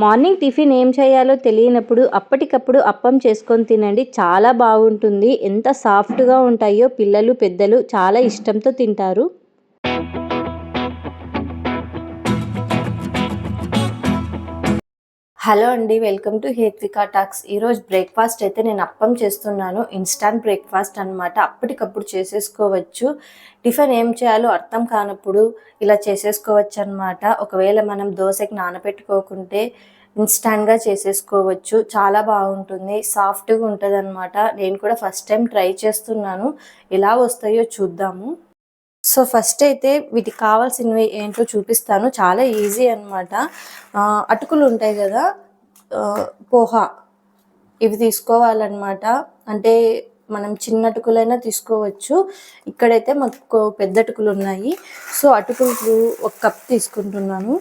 Morning tiffin ఏం చేయాలో తెలియనప్పుడు అప్పటికప్పుడు అప్పం చేసుకొని తినండి. చాలా బాగుంటుంది. ఎంత సాఫ్ట్గా ఉంటాయో పిల్లలు పెద్దలు చాలా ఇష్టంతో తింటారు. హలో అండి వెల్కమ్ టు హేత్వికా టాక్స్. ఈరోజు బ్రేక్ఫాస్ట్ అయితే నేను అప్పం చేస్తున్నాను. ఇన్స్టాంట్ బ్రేక్ఫాస్ట్ అనమాట అప్పటికప్పుడు చేసేసుకోవచ్చు. టిఫిన్ ఏం చేయాలో అర్థం కానప్పుడు ఇలా చేసేసుకోవచ్చు అనమాట ఒకవేళ మనం దోశకి నానబెట్టుకోకుంటే ఇన్స్టాంట్గా చేసేసుకోవచ్చు. చాలా బాగుంటుంది. సాఫ్ట్గా ఉంటుంది అనమాట నేను కూడా ఫస్ట్ టైం ట్రై చేస్తున్నాను. ఎలా వస్తాయో చూద్దాము. సో ఫస్ట్ అయితే వీటికి కావాల్సినవి ఏంటో చూపిస్తాను. చాలా ఈజీ అనమాట అటుకులు ఉంటాయి కదా పోహా. ఇవి తీసుకోవాలన్నమాట. అంటే మనం చిన్న అటుకులైనా తీసుకోవచ్చు. ఇక్కడైతే మాకు పెద్ద అటుకులు ఉన్నాయి. సో అటుకులు ఒక కప్ తీసుకుంటున్నాను.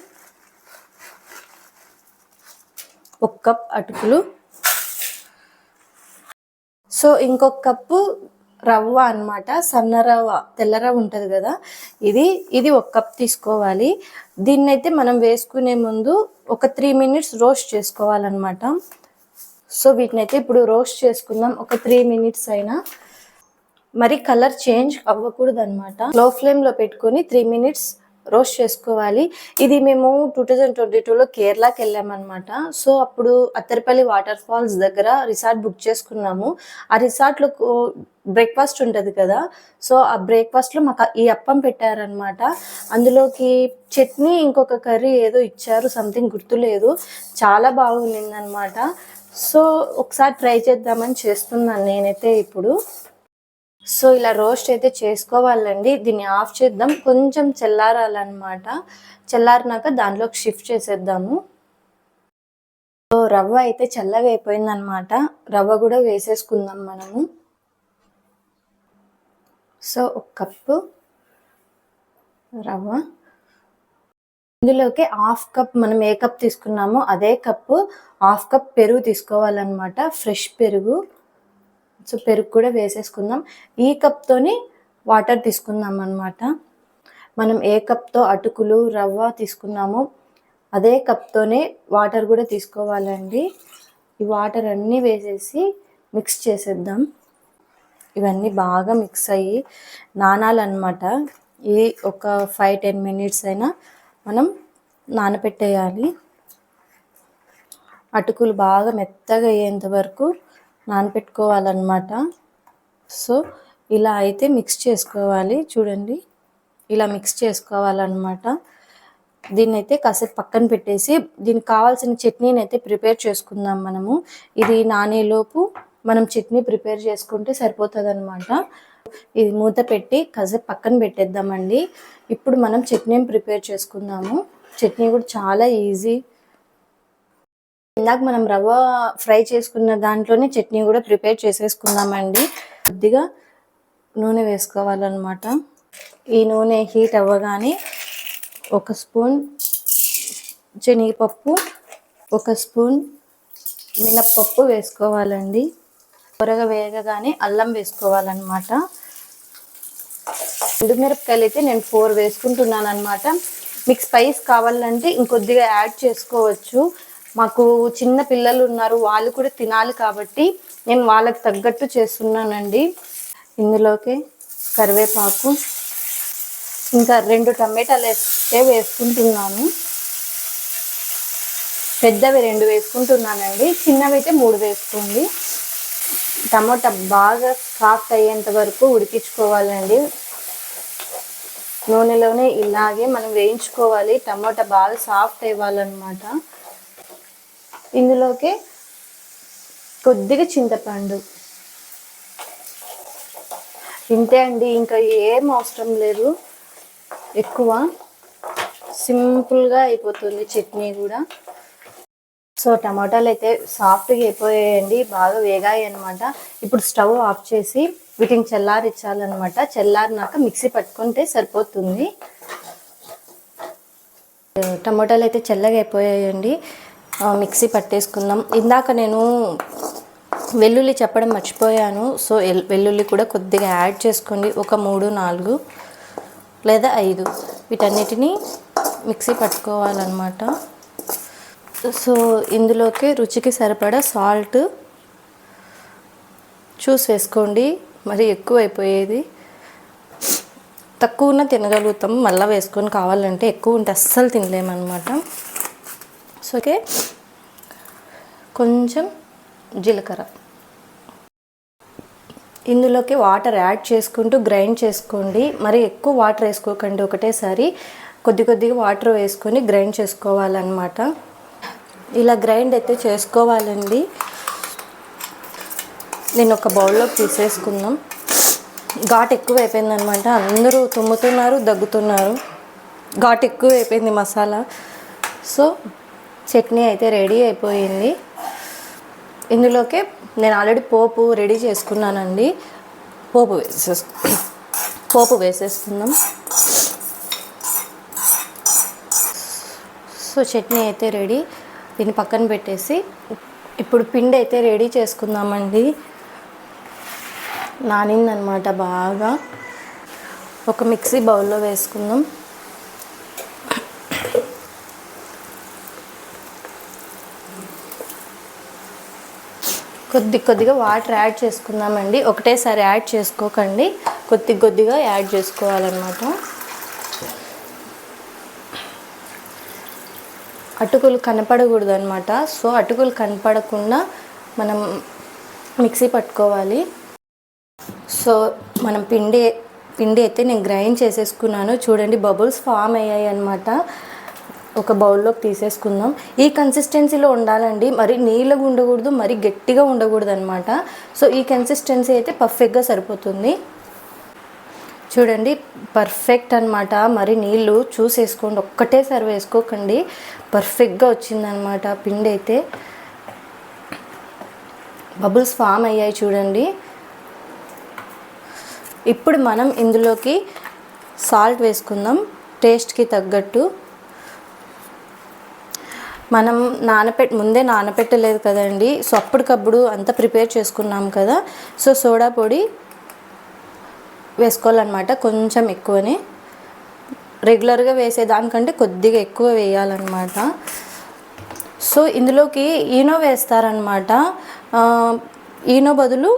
ఒక కప్ అటుకులు. సో ఇంకొక కప్పు రవ్వ అన్నమాట. సన్న రవ్వ తెల్ల రవ్వ ఉంటుంది కదా. ఇది ఇది ఒక కప్ తీసుకోవాలి. దీన్ని అయితే మనం వేసుకునే ముందు ఒక త్రీ మినిట్స్ రోస్ట్ చేసుకోవాలన్నమాట. సో వీటిని అయితే ఇప్పుడు రోస్ట్ చేసుకుందాం. ఒక త్రీ మినిట్స్ అయినా. మరి కలర్ చేంజ్ అవ్వకూడదు అనమాట లో ఫ్లేమ్లో పెట్టుకొని త్రీ మినిట్స్ రోస్ట్ చేసుకోవాలి. ఇది మేము టూ థౌజండ్ ట్వంటీ టూలో కేరళకి వెళ్ళామన్నమాట. సో అప్పుడు అత్తరపల్లి వాటర్ ఫాల్స్ దగ్గర రిసార్ట్ బుక్ చేసుకున్నాము. ఆ రిసార్ట్లో బ్రేక్ఫాస్ట్ ఉంటుంది కదా. సో ఆ బ్రేక్ఫాస్ట్లో మాకు ఈ అప్పం పెట్టారనమాట అందులోకి చట్నీ ఇంకొక కర్రీ ఏదో ఇచ్చారు సంథింగ్ గుర్తులేదు. చాలా బాగుండిందనమాట సో ఒకసారి ట్రై చేద్దామని చేస్తున్నాను నేనైతే ఇప్పుడు. సో ఇలా రోస్ట్ అయితే చేసుకోవాలండి. దీన్ని ఆఫ్ చేద్దాం. కొంచెం చల్లారాలన్నమాట. చల్లారినాక దాంట్లోకి షిఫ్ట్ చేసేద్దాము. సో రవ్వ అయితే చల్లగా అయిపోయిందనమాట రవ్వ కూడా వేసేసుకుందాం మనము. సో ఒక కప్పు రవ్వ. ఇందులోకి హాఫ్ కప్ మనం ఏ కప్ తీసుకున్నామో అదే కప్పు హాఫ్ కప్ పెరుగు తీసుకోవాలన్నమాట. ఫ్రెష్ పెరుగు. సో పెరుగు కూడా వేసేసుకుందాం. ఈ కప్తోని వాటర్ తీసుకుందాం అనమాట మనం ఏ కప్తో అటుకులు రవ్వ తీసుకున్నామో అదే కప్తోనే వాటర్ కూడా తీసుకోవాలండి. ఈ వాటర్ అన్నీ వేసేసి మిక్స్ చేసేద్దాం. ఇవన్నీ బాగా మిక్స్ అయ్యి నానాలన్నమాట. ఇది ఒక ఫైవ్ టెన్ మినిట్స్ అయినా మనం నానపెట్టేయాలి. అటుకులు బాగా మెత్తగా అయ్యేంత వరకు నానపెట్టుకోవాలన్నమాట. సో ఇలా అయితే మిక్స్ చేసుకోవాలి. చూడండి. ఇలా మిక్స్ చేసుకోవాలన్నమాట. దీన్ని అయితే కాసేపు పక్కన పెట్టేసి దీనికి కావాల్సిన చట్నీని అయితే ప్రిపేర్ చేసుకుందాం మనము. ఇది నానేలోపు మనం చట్నీ ప్రిపేర్ చేసుకుంటే సరిపోతుంది అనమాట ఇది మూత పెట్టి కాసేపు పక్కన పెట్టేద్దామండి. ఇప్పుడు మనం చట్నీని ప్రిపేర్ చేసుకుందాము. చట్నీ కూడా చాలా ఈజీ. ఇందాక మనం రవ్వ ఫ్రై చేసుకున్న దాంట్లోనే చట్నీ కూడా ప్రిపేర్ చేసేసుకుందామండి. కొద్దిగా నూనె వేసుకోవాలన్నమాట. ఈ నూనె హీట్ అవ్వగానే ఒక స్పూన్ శనగపప్పు ఒక స్పూన్ మినప్పప్పు వేసుకోవాలండి. త్వరగా వేగగానే అల్లం వేసుకోవాలన్నమాట. ఎండుమిరపకాయలు అయితే నేను ఫోర్ వేసుకుంటున్నాను అనమాట మీకు స్పైస్ కావాలంటే ఇంకొద్దిగా యాడ్ చేసుకోవచ్చు. మాకు చిన్న పిల్లలు ఉన్నారు వాళ్ళు కూడా తినాలి కాబట్టి నేను వాళ్ళకి తగ్గట్టు చేస్తున్నానండి. ఇందులోకి కరివేపాకు ఇంకా రెండు టమాటాలు వేస్తే వేసుకుంటున్నాను. పెద్దవి రెండు వేసుకుంటున్నానండి చిన్నవి అయితే మూడు వేసుకోండి. టమాటా బాగా సాఫ్ట్ అయ్యేంత వరకు ఉడికించుకోవాలండి. నూనెలోనే ఇలాగే మనం వేయించుకోవాలి టమాటా బాగా సాఫ్ట్ అవ్వాలన్నమాట. ఇందులోకి కొద్దిగా చింతపండు. ఇంతే అండి ఇంకా ఏం అవసరం లేదు. ఎక్కువ సింపుల్గా అయిపోతుంది చట్నీ కూడా. సో టమాటాలు అయితే సాఫ్ట్గా అయిపోయాయండి బాగా వేగాయి అనమాట ఇప్పుడు స్టవ్ ఆఫ్ చేసి వీటిని చల్లారిచ్చాలన్నమాట. చల్లారినాక మిక్సీ పట్టుకుంటే సరిపోతుంది. టమాటాలు అయితే చల్లగా అయిపోయాయండి. మిక్సీ పట్టేసుకుందాం. ఇందాక నేను వెల్లుల్లి చెప్పడం మర్చిపోయాను. సో వెల్లుల్లి కూడా కొద్దిగా యాడ్ చేసుకోండి. ఒక మూడు నాలుగు లేదా ఐదు. వీటన్నిటిని మిక్సీ పట్టుకోవాలన్నమాట. సో ఇందులోకి రుచికి సరిపడా సాల్ట్ చూసి వేసుకోండి. మరి ఎక్కువ అయిపోయేది తక్కువ ఉన్న తినగలుగుతాం. మళ్ళీ వేసుకొని కావాలంటే ఎక్కువ ఉంటే అస్సలు తినలేమన్నమాట. ఓకే కొంచెం జీలకర్ర. ఇందులోకి వాటర్ యాడ్ చేసుకుంటూ గ్రైండ్ చేసుకోండి. మరి ఎక్కువ వాటర్ వేసుకోకండి ఒకటేసారి. కొద్ది కొద్దిగా వాటర్ వేసుకొని గ్రైండ్ చేసుకోవాలన్నమాట. ఇలా గ్రైండ్ అయితే చేసుకోవాలండి. నేను ఒక బౌల్లోకి తీసేసుకుందాం. ఘాట్ ఎక్కువ అయిపోయిందనమాట అందరూ తుమ్ముతున్నారు దగ్గుతున్నారు. ఘాట్ ఎక్కువ అయిపోయింది మసాలా. సో చట్నీ అయితే రెడీ అయిపోయింది. ఇందులోకే నేను ఆల్రెడీ పోపు రెడీ చేసుకున్నానండి. పోపు వేసేసు పోపు వేసేసుకుందాం సో చట్నీ అయితే రెడీ. దీన్ని పక్కన పెట్టేసి ఇప్పుడు పిండి అయితే రెడీ చేసుకుందామండి. నానిందనమాట బాగా. ఒక మిక్సీ బౌల్లో వేసుకుందాం. కొద్ది కొద్దిగా వాటర్ యాడ్ చేసుకుందామండి. ఒకటేసారి యాడ్ చేసుకోకండి. కొద్ది కొద్దిగా యాడ్ చేసుకోవాలన్నమాట. అటుకులు కనపడకూడదు అనమాట సో అటుకులు కనపడకుండా మనం మిక్సీ పట్టుకోవాలి. సో మనం పిండి పిండి అయితే నేను గ్రైండ్ చేసేసుకున్నాను. చూడండి బబుల్స్ ఫామ్ అయ్యాయి అనమాట ఒక బౌల్లోకి తీసేసుకుందాం. ఈ కన్సిస్టెన్సీలో ఉండాలండి. మరి నీళ్ళగా ఉండకూడదు మరి గట్టిగా ఉండకూడదు అనమాట సో ఈ కన్సిస్టెన్సీ అయితే పర్ఫెక్ట్గా సరిపోతుంది. చూడండి పర్ఫెక్ట్ అనమాట మరి నీళ్ళు చూసేసుకోండి. ఒక్కటే సర్వ్ వేసుకోకండి. పర్ఫెక్ట్గా వచ్చిందనమాట పిండి అయితే. బబుల్స్ ఫామ్ అయ్యాయి చూడండి. ఇప్పుడు మనం ఇందులోకి సాల్ట్ వేసుకుందాం. టేస్ట్కి తగ్గట్టు. మనం నానపెట్ ముందే నానపెట్టలేదు కదండి. సో అప్పటికప్పుడు అంతా ప్రిపేర్ చేసుకున్నాం కదా. సో సోడా పొడి వేసుకోవాలన్నమాట కొంచెం ఎక్కువనే. రెగ్యులర్గా వేసేదానికంటే కొద్దిగా ఎక్కువ వేయాలన్నమాట. సో ఇందులోకి ఈనో వేస్తారనమాట ఈనో బదులు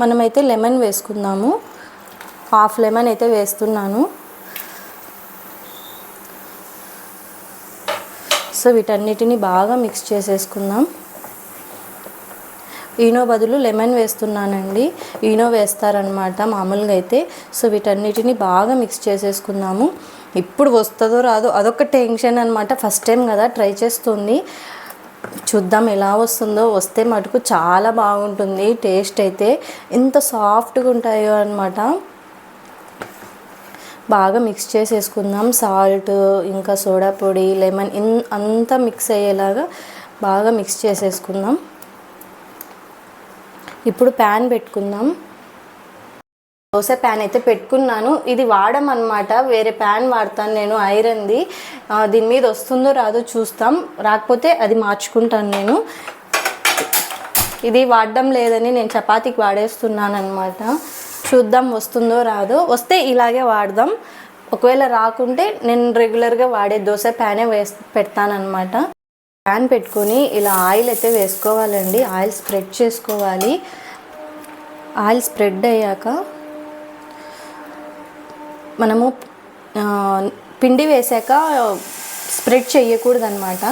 మనమైతే లెమన్ వేసుకుందాము. హాఫ్ లెమన్ అయితే వేస్తున్నాను. సో వీటన్నిటిని బాగా మిక్స్ చేసేసుకుందాం. ఈనో బదులు లెమన్ వేస్తున్నానండి. ఈనో వేస్తారనమాట మామూలుగా అయితే. సో వీటన్నిటిని బాగా మిక్స్ చేసేసుకుందాము. ఇప్పుడు వస్తుందో రాదో అదొక టెన్షన్ అనమాట ఫస్ట్ టైం కదా ట్రై చేస్తుంది. చూద్దాం ఎలా వస్తుందో. వస్తే మటుకు చాలా బాగుంటుంది. టేస్ట్ అయితే ఎంత సాఫ్ట్గా ఉంటాయో అనమాట బాగా మిక్స్ చేసేసుకుందాం. సాల్ట్ ఇంకా సోడా పొడి లెమన్ ఇన్ అంతా మిక్స్ అయ్యేలాగా బాగా మిక్స్ చేసేసుకుందాం. ఇప్పుడు ప్యాన్ పెట్టుకుందాం. దోశ ప్యాన్ అయితే పెట్టుకున్నాను. ఇది వాడమన్నమాట. వేరే ప్యాన్ వాడతాను నేను ఐరన్ది దీని మీద వస్తుందో రాదో చూస్తాం. రాకపోతే అది మార్చుకుంటాను నేను. ఇది వాడడం లేదని నేను చపాతీకి వాడేస్తున్నాను అనమాట చూద్దాం వస్తుందో రాదో. వస్తే ఇలాగే వాడదాం. ఒకవేళ రాకుంటే నేను రెగ్యులర్గా వాడే దోశ ప్యానే వేస్ పెడతానమాట ప్యాన్ పెట్టుకొని ఇలా ఆయిల్ అయితే వేసుకోవాలండి. ఆయిల్ స్ప్రెడ్ చేసుకోవాలి. ఆయిల్ స్ప్రెడ్ అయ్యాక మనము పిండి వేసాక స్ప్రెడ్ చేయకూడదనమాట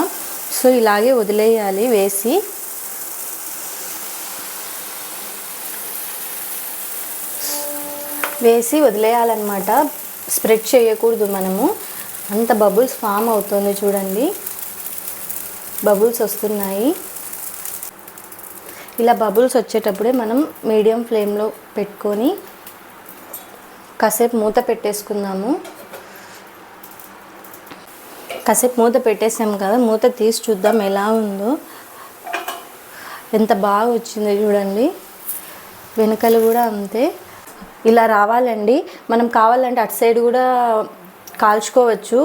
సో ఇలాగే వదిలేయాలి వేసి. వేసి వదిలేయాలన్నమాట. స్ప్రెడ్ చేయకూడదు మనము. అంత బబుల్స్ ఫామ్ అవుతుంది చూడండి. బబుల్స్ వస్తున్నాయి. ఇలా బబుల్స్ వచ్చేటప్పుడే మనం మీడియం ఫ్లేమ్లో పెట్టుకొని కాసేపు మూత పెట్టేసుకుందాము. కాసేపు మూత పెట్టేసాం కదా మూత తీసి చూద్దాం ఎలా ఉందో. ఎంత బాగా వచ్చిందో చూడండి. వెనకలు కూడా అంతే. ఇలా రావాలండి. మనం కావాలంటే అటు సైడ్ కూడా కాల్చుకోవచ్చు.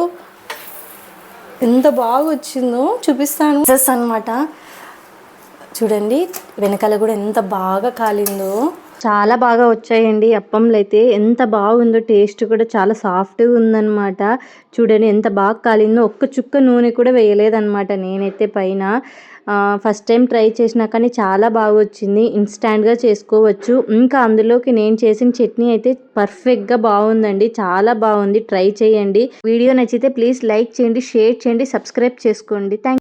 ఎంత బాగా వచ్చిందో చూపిస్తాను అనమాట చూడండి వెనకాల కూడా ఎంత బాగా కాలిందో. చాలా బాగా వచ్చాయండి. అప్పంలు అయితే ఎంత బాగుందో టేస్ట్ కూడా చాలా సాఫ్ట్గా ఉందన్నమాట. చూడండి ఎంత బాగా కాలిందో. ఒక్క చుక్క నూనె కూడా వేయలేదన్నమాట నేనైతే పైన. ఫస్ట్ టైం ట్రై చేసినా కానీ చాలా బాగా వచ్చింది. ఇన్స్టాంట్గా చేసుకోవచ్చు. ఇంకా అందులోకి నేను చేసిన చట్నీ అయితే పర్ఫెక్ట్గా బాగుందండి. చాలా బాగుంది. ట్రై చేయండి. వీడియో నచ్చితే ప్లీజ్ లైక్ చేయండి షేర్ చేయండి సబ్స్క్రైబ్ చేసుకోండి. థ్యాంక్